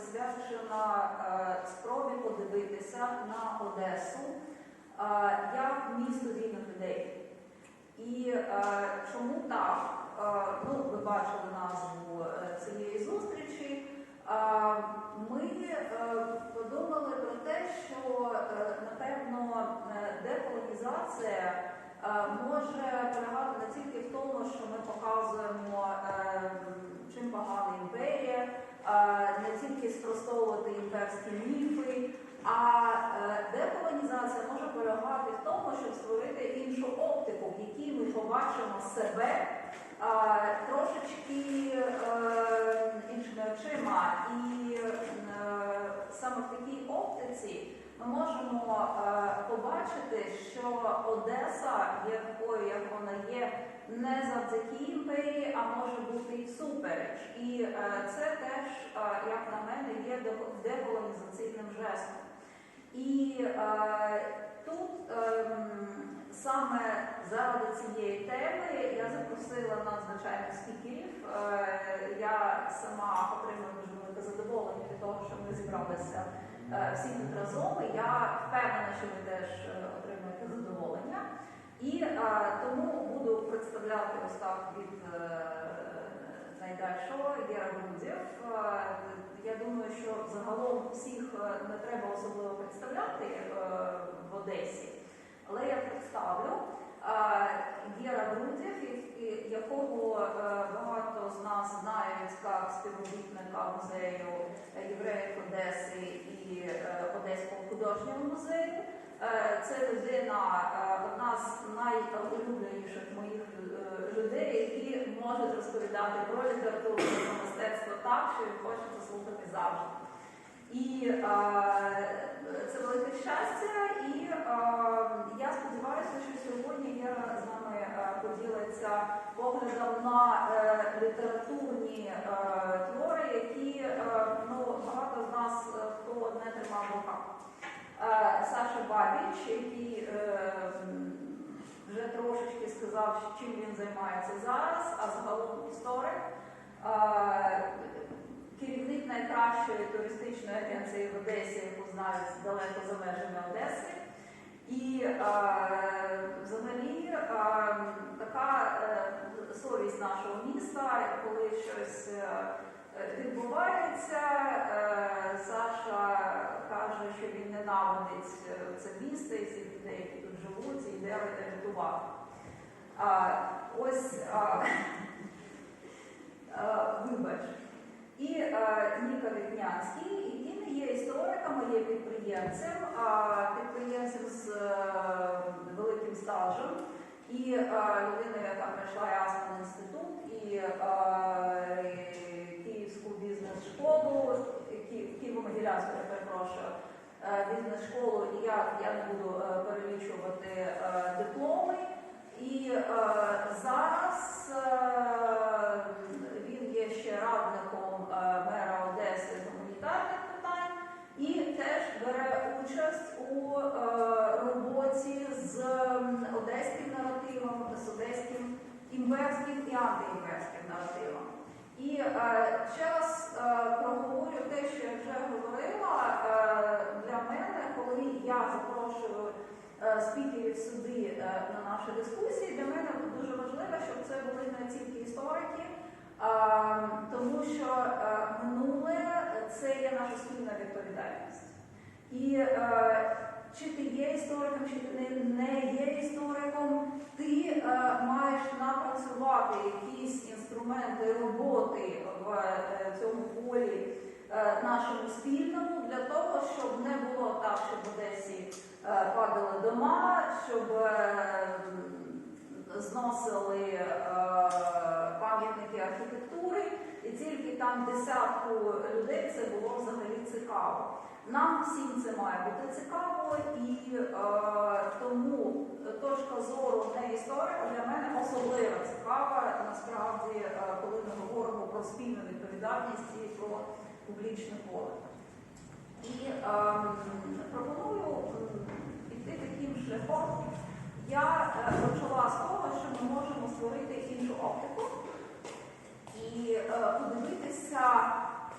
присвячена е, спробі подивитися на Одесу е, як місто вільних людей. І е, чому так? Ну, ви бачили назву цієї зустрічі. Ми подумали про те, що напевно деколонізація може полягати не тільки в тому, що ми показуємо, чим погана імперія, не тільки спростовувати імперські міфи, а е, деколонізація може полягати в тому, щоб створити іншу оптику, в якій ми побачимо себе е, трошечки е, іншими очима. І е, саме в такій оптиці ми можемо е, побачити, що Одеса є такою, як вона є, не завдяки імперії, а може бути і всупереч. І е, це теж, е, як на мене, є деко- деколонізаційним жестом. І е, тут ем, саме заради цієї теми я запросила надзвичайних спікерів. Я сама отримую дуже велике задоволення від того, що ми зібралися всі тут разом. Я впевнена, що ви теж е, отримуєте задоволення. І е, тому буду представляти ось так від е, найдальшого Гера Грудєв. Е, Я думаю, що загалом всіх не треба особливо представляти в Одесі, але я представлю Гера Грудєв, і- якого багато з нас знають як співробітника музею євреїв Одеси і Одеського художнього музею. Е, Це людина, е, одна з найулюбленіших моїх е, людей, які можуть розповідати про літературу, про мистецтво так, що їх хочеться слухати завжди. І це велике щастя, і я сподіваюся, що сьогодні Єра з нами поділиться поглядом на літературні твори, які ну, багато з нас хто не тримав руках. Е, Саша Бабіч, який е, вже трошечки сказав, чим він займається зараз, а загалом історик. Е, Керівник найкращої туристичної агенції в Одесі, яку знають далеко за межами Одеси. І взагалі така совість нашого міста, коли щось відбувається, Саша що ненавидить е, це місто і всіх людей, які тут живуть, і йде рятувати. А, ось а, а, вибач. І Ніка Вікнянський, який не є істориком, є підприємцем, а підприємцем з е, великим стажем, і е, людина, яка пройшла і Асман інститут, і е, Київську бізнес-школу, Ки- Києво-Могилянську, я перепрошую, е, бізнес-школу, і я, буду е, перелічувати е, дипломи. І е, зараз він є ще радником мера Одеси гуманітарних питань і теж бере участь у роботі з одеським наративом, з одеським імперським і антиімперським наративом. І ще раз проговорю те, що я вже говорила. Для мене, коли я запрошую е, спікерів сюди е, на наші дискусії, для мене дуже важливо, щоб це були не тільки історики, тому що е, минуле це є наша спільна відповідальність. І чи ти є істориком, чи ти не, є істориком, ти маєш напрацювати якісь інструменти роботи в цьому полі нашому спільному для того, щоб не було так, щоб в Одесі е, падали дома, щоб е, зносили е, пам'ятники архітектури, і тільки там десятку людей це було взагалі цікаво. Нам всім це має бути цікаво, і е, тому точка зору не історика для мене особливо цікава, насправді, е, коли ми говоримо про спільну відповідальність і про публічне поле. І е, пропоную піти таким шляхом. Я е, почала з того, що ми можемо створити іншу оптику і е, подивитися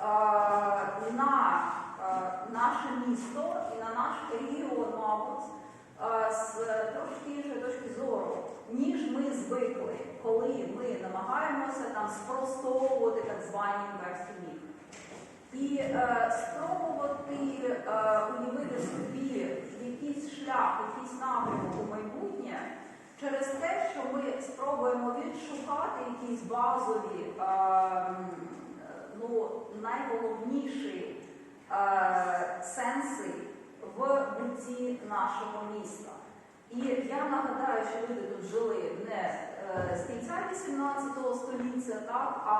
е, на місто і на наш регіон, мабуть, е, з трошки іншої точки зору, ніж ми звикли, коли ми намагаємося там спростовувати так звані інверсні міфи. І е, спробувати е, уявити собі якийсь шлях, якийсь напрямок у майбутнє через те, що ми спробуємо відшукати якісь базові, е, ну, найголовніші е, сенси в бутті нашого міста. І я нагадаю, що люди тут жили не е, з кінця 18 століття, так, а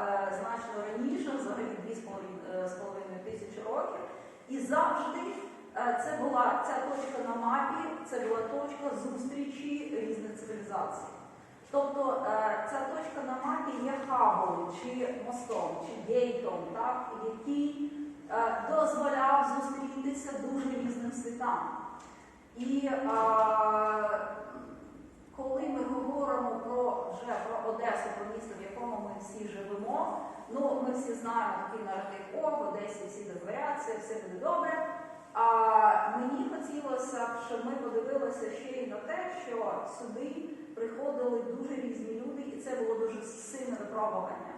е, значно раніше, взагалі 2,5 тисячі років. І завжди е, це була ця точка на мапі, це була точка зустрічі різних цивілізацій. Тобто е, ця точка на мапі є хабом, чи мостом, чи гейтом, так, який е, дозволяв зустрітися дуже різним світам. І е, коли ми говоримо про вже про Одесу, про місто, в якому ми всі живемо, ну ми всі знаємо такий наратив, о, в Одесі всі дозволяться, все буде добре. А мені хотілося б, щоб ми подивилися ще й на те, що сюди приходили дуже різні люди, і це було дуже сильне випробування.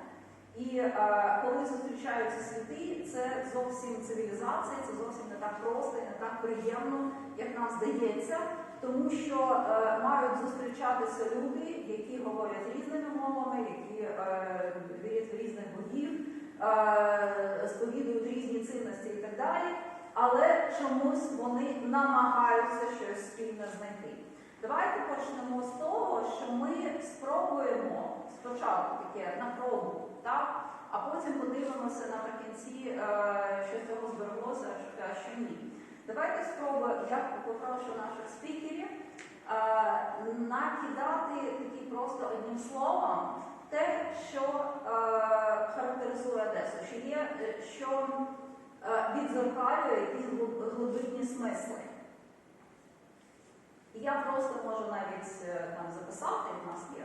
І е, коли зустрічаються світи, це зовсім цивілізація, це зовсім не так просто і не так приємно, як нам здається, тому що е, мають зустрічатися люди, які говорять різними мовами, які е, вірять в різних богів, е, сповідують різні цінності і так далі, але чомусь вони намагаються щось спільне знайти. Давайте почнемо з того, що ми спробуємо спочатку таке на пробу, так? а потім подивимося наприкінці, е, що з цього збереглося, а що ні. Давайте спробуємо, я попрошу наших спікерів е, накидати такі просто одним словом те, що е, характеризує Одесу, що є, що відзеркалює якісь глибинні смисли. І я просто можу навіть е, там записати, у нас є.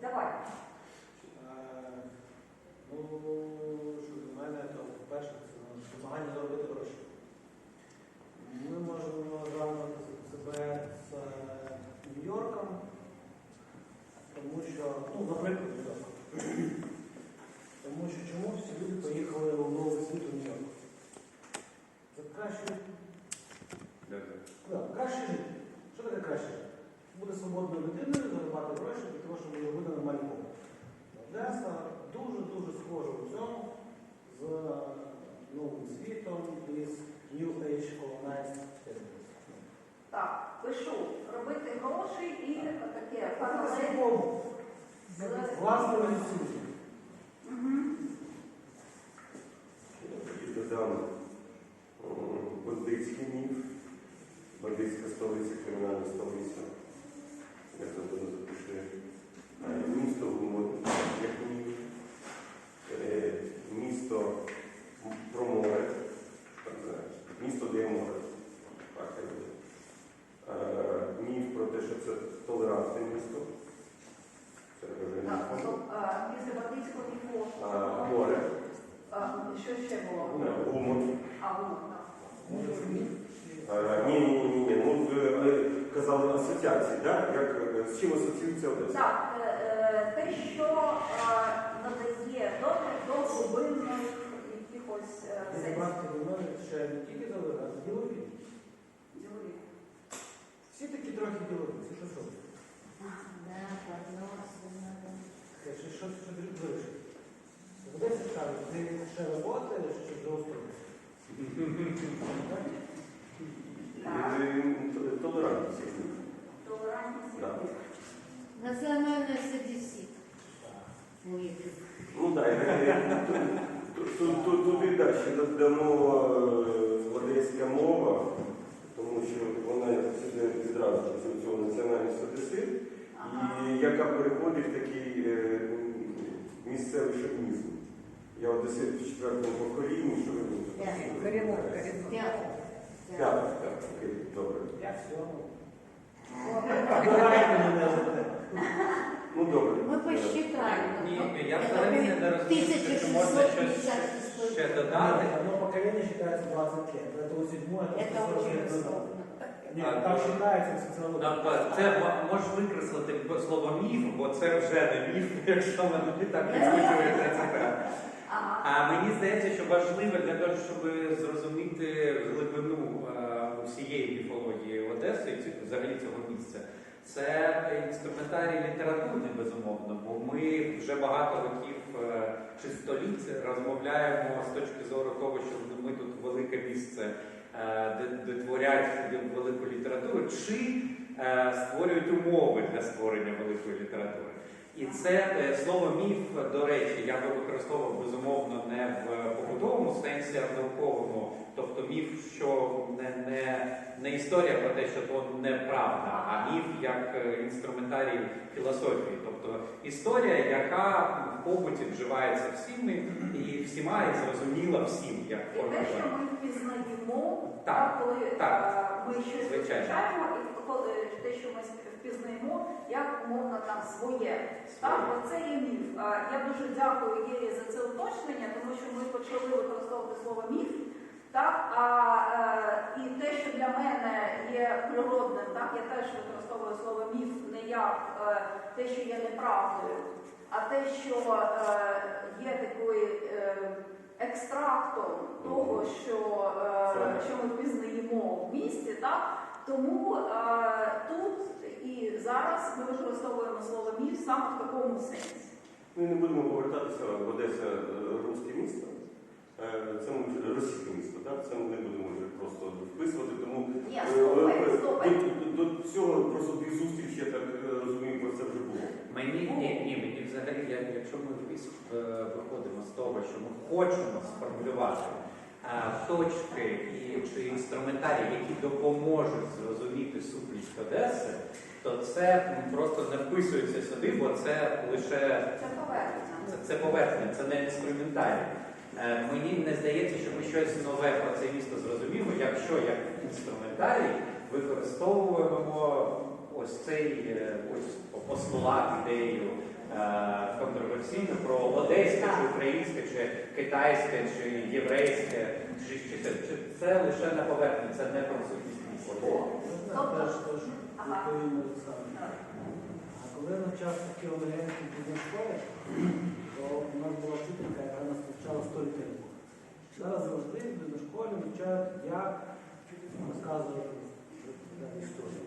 Давай. Е, Ну, що для мене, то перше, це намагання заробити гроші. Ми можемо зравнити себе з е, Нью-Йорком, тому що, ну, наприклад, Нью-Йорк. Тому що чому всі люди поїхали у новий світ у Нью-Йорк? Це краще, да, краще жити. Що таке краще жити? Буде свободною людиною, заробляти гроші для того, щоб робити нормальні мови. Одеса дуже-дуже схожа у цьому з новим світом із New Age Так, пишу. Робити гроші і таке паралель. По-своєму, з- власними ресурсами. Мгм. І додам м, бандитський міф, бандитська столиця, кримінальна столиця. Я тут запишу. Е, Місто гумор, як міф. Е, Місто про море. Так знаєш. Місто, де є море. Так, я буде. Е, Міф про те, що це толерантне місто. Це вже Так, міф. стоп, а, Після Балтійського міфу. А, Море, А, Що ще було? е, гумор. А, гумор, так. Е, Ні, ні, ні, ні. Ну, ви казали асоціації, так? Як, з чим асоціюється Одеса? Так, е, е, те, що е, надає до, до глибинних якихось е, Я сенсів. зібрався до ще не тільки ділові, а ділові. Ділові. Всі такі трохи ділові. Це що що? Це ще щось що. В Одесі кажуть, ти ще роботаєш, чи. Е, Толерантність. Толерантність. Так. Национальный дефицит. Ну так, туди далі додамо е, одеська мова, тому що вона сюди відразу цього національність одесит, і яка переходить в такий е, місцевий шовінізм. Я одесит в четвертому поколінні, що ви Да. Коренной, коренной. Пятый. Так, так, окей, добре. Я все. Обирайте мене за те. Ну добре. Мы посчитали. Ні, я взагалі не розумію, що можна щось 1650 ще историй. додати. Одно поколение считается 20 лет, поэтому седьмое это Это 40 очень лет назад. сложно. Нет, так считается в социологии. Тобто Це м- можеш викреслити б- слово міф, бо це вже не міф, якщо вони так відслідують це. А мені здається, що важливо для того, щоб зрозуміти глибину е, усієї міфології Одеси взагалі цього місця. Це інструментарій літературний, безумовно, бо ми вже багато років е, чи століть розмовляємо з точки зору того, що ми тут велике місце, е, де, де творять велику літературу, чи створюють умови для створення великої літератури. І це е, слово міф, до речі, я би використовував безумовно не в побутовому сенсі, а в науковому. Тобто міф, що не, не, не історія про те, що то неправда, а міф як е, інструментарій філософії. Тобто історія, яка в побуті вживається всіми і всіма і зрозуміла всім, як І те, що ми впізнаємо, Так, коли так. е, ми щось Звичайно. і коли те, що ми впізнаємо, як умовно там своє. Так, оце є міф. Я дуже дякую Єрі за це уточнення, тому що ми почали використовувати слово міф. Так, а е, і те, що для мене є природним, так, я теж використовую слово міф не як е, те, що є неправдою, а те, що е, є такою екстрактом того, що, що ми пізнаємо в місті, так? Тому е, тут і зараз ми використовуємо слово міф саме в такому сенсі. Ми не будемо повертатися в Одеса е, русське місто. Е, Це ми російське місто, так? Це ми не будемо вже просто вписувати, тому Ні, стопай, стопай. до, до, до цього просто дві зустрічі, я так е, розумію, про це вже було. Мені ні, ні, мені взагалі, я- якщо ми виходимо з того, що ми хочемо сформулювати точки і чи інструментарії, які допоможуть зрозуміти сутність Одеси, то це просто не вписується сюди, бо це лише Це повернення. це, це поверхня, це не інструментарій. Е, Мені не здається, що ми щось нове про це місто зрозуміємо, якщо як інструментарій використовуємо ось цей е, ось по- по ідею е, контроверсійну про одеське, чи українське, чи китайське, чи єврейське, чи, чи, це, чи це лише на поверхні, це не про сутність Олександру. А коли я навчався в Києво-Могилянській бізнес-школі, то у нас була вчителька, яка нас навчала сторітелінгу. Зараз завжди в бізнес-школі навчають, як розказувати історію.